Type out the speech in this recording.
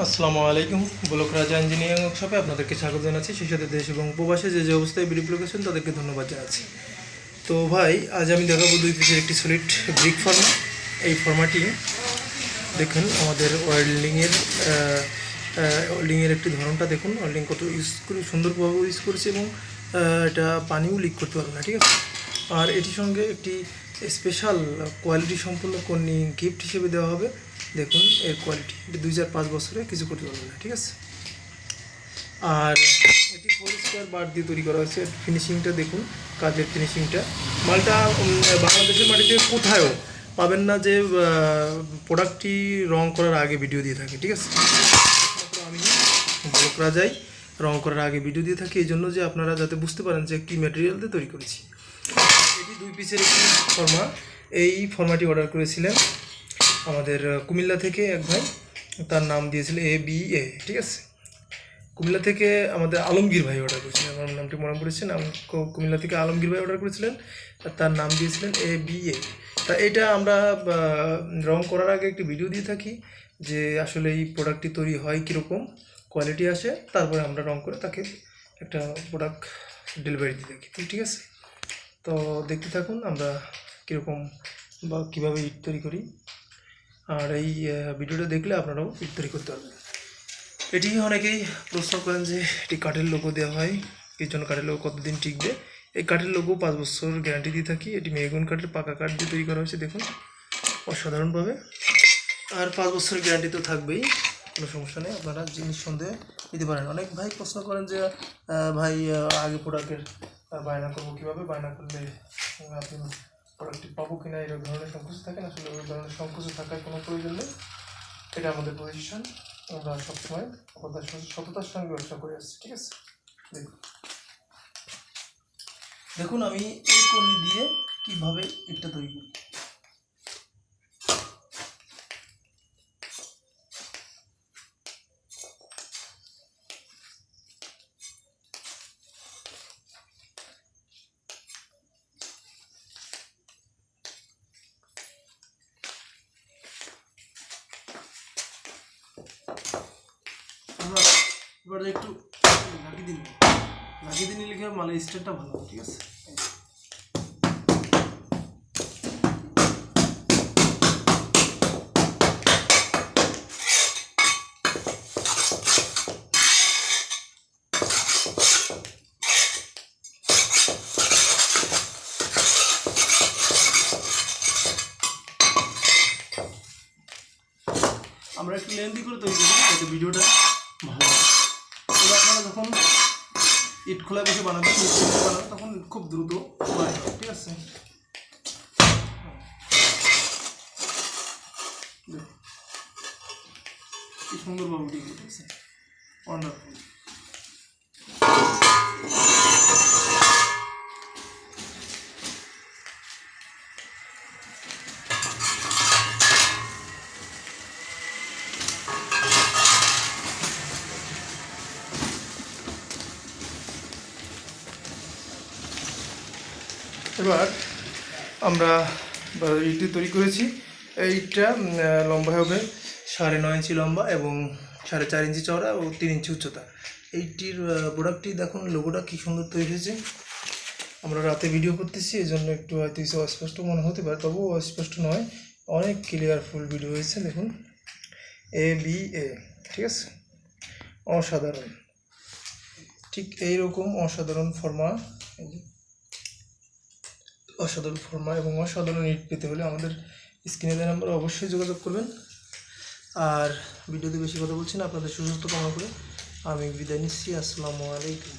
আসসালামু আলাইকুম ব্লক রাজা ইঞ্জিনিয়ারিং ওয়ার্কশপে আপনাদেরকে স্বাগত জানাচ্ছি। সেই সাথে দেশ এবং উপবাসে যে যে অবস্থায় বিডিপ লোকেশন তাদেরকে ধন্যবাদ জানাচ্ছি। তো ভাই, আজ আমি দেখাবো দুই পিসের একটি সলিড ব্রিক ফর্মা এই ফর্মাটি দেখুন, আমাদের ওয়েল্ডিংয়ের ওয়েল্ডিংয়ের একটি ধরনটা দেখুন। ওয়েল্ডিং কত ইউজ করে সুন্দরভাবে ইউজ করেছে এবং এটা পানিও লিক করতে পারবে না, ঠিক আছে? আর এটির সঙ্গে একটি স্পেশাল কোয়ালিটি সম্পূর্ণ কর্নি গিফট হিসেবে দেওয়া হবে। দেখুন, এর কোয়ালিটি দুই চার পাঁচ বছরে কিছু করতে পারবে না ঠিক আছে? আর এটি ফোর স্কোয়ার বার দিয়ে তৈরি করা হয়েছে। ফিনিশিংটা দেখুন, কাজের ফিনিশিংটা মালটা বাংলাদেশের মাটিতে কোথায়ও পাবেন না যে প্রোডাক্টটি রং করার আগে ভিডিও দিয়ে থাকে, ঠিক আছে? আমি ব্লকরা যাই রং করার আগে ভিডিও দিয়ে থাকি। এই জন্য যে আপনারা যাতে বুঝতে পারেন যে কী ম্যাটেরিয়াল দিয়ে তৈরি করেছি। দুই পিসের একটি ফর্মা এই ফর্মাটি অর্ডার করেছিলেন আমাদের কুমিল্লা থেকে এক ভাই। তার নাম দিয়েছিল এ বি এ ঠিক আছে? কুমিল্লা থেকে আমাদের আলমগীর ভাই অর্ডার করেছিলেন। আমার নামটি মনে পড়েছে নাম কুমিল্লা থেকে আলমগীর ভাই অর্ডার করেছিলেন। তার নাম দিয়েছিলেন এ বি এ তা এটা আমরা রং করার আগে একটি ভিডিও দিয়ে থাকি যে আসলে এই প্রোডাক্টটি তৈরি হয় কীরকম কোয়ালিটি আসে, তারপরে আমরা রং করে তাকে একটা প্রোডাক্ট ডেলিভারি দিয়ে থাকি, ঠিক আছে? তো দেখতে থাকুন আমরা কীরকম বা কীভাবে ইট তৈরি করি। আর এই ভিডিওটা দেখলে আপনারাও ইট তৈরি করতে পারবেন। এটি অনেকেই প্রশ্ন করেন যে, এটি কাঠের লোগো দেওয়া হয়, এর জন্য কাঠের লোগো কতদিন টিকবে? এই কাঠের লোগো পাঁচ বছর গ্যারান্টি দিয়ে থাকি, এটি মেগুন কাঠের পাকা কাঠ দিয়ে তৈরি করা হয়েছে, দেখুন। অসাধারণভাবে। আর পাঁচ বছর গ্যারান্টি তো থাকবেই, কোনো সমস্যা নেই, আপনারা জিনিস সন্দেহে নিতে পারেন। অনেক ভাই প্রশ্ন করেন যে ভাই আগে প্রোডাক্টের বায়না করব কীভাবে? বায়না করলে আপনি প্রোডাক্টটি পাবো কি না এরকম ধরনের সংকোচ থাকেন আসলে ওই ধরনের সংকোচ থাকার কোনো প্রয়োজন নেই। এটা আমাদের পজিশন আমরা সবসময় সততার সততার সঙ্গে ব্যবসা করে আসছি, ঠিক আছে? দেখুন। দেখুন, আমি এই কর্মী দিয়ে কীভাবে এটা তৈরি করি এবার একটু লাগিয়ে দিন লাগিয়ে দিন লিখে মালের স্টারটা ভালো ঠিক আছে? আমরা একটু লেন্দি করে তৈরি করি ভিডিওটা ভালো আপনারা যখন। ইট খোলা বসে বানাবেন ইট তখন খুব দ্রুত ঠিক আছে? কি গেছে ঠিক আছে ওয়ান্ডারফুল এবার আমরা ইটটি তৈরি করেছি। এই ইটটা লম্বা হবে সাড়ে নয় ইঞ্চি লম্বা এবং সাড়ে চার ইঞ্চি চওড়া ও তিন ইঞ্চি উচ্চতা। এইটির প্রোডাক্টটি দেখুন লোগোটা কী সুন্দর তৈরি হয়েছে। আমরা রাতে ভিডিও করতেছি এই জন্য একটু হয়তো কিছু অস্পষ্ট মনে হতে পারে, তবুও অস্পষ্ট নয়। অনেক ক্লিয়ারফুল ভিডিও হয়েছে, দেখুন। এ বি এ ঠিক আছে? অসাধারণ। ঠিক এইরকম অসাধারণ ফর্মা অসাধারণ ফর্মা এবং অসাধারণ ইট পেতে হলে আমাদের স্ক্রিনে দেওয়া নাম্বারে অবশ্যই যোগাযোগ করবেন। আর ভিডিওতে বেশি কথা বলছি না, আপনাদের সুস্বাস্থ্য কামনা করে আমি বিদায় নিচ্ছি, আসসালামু আলাইকুম।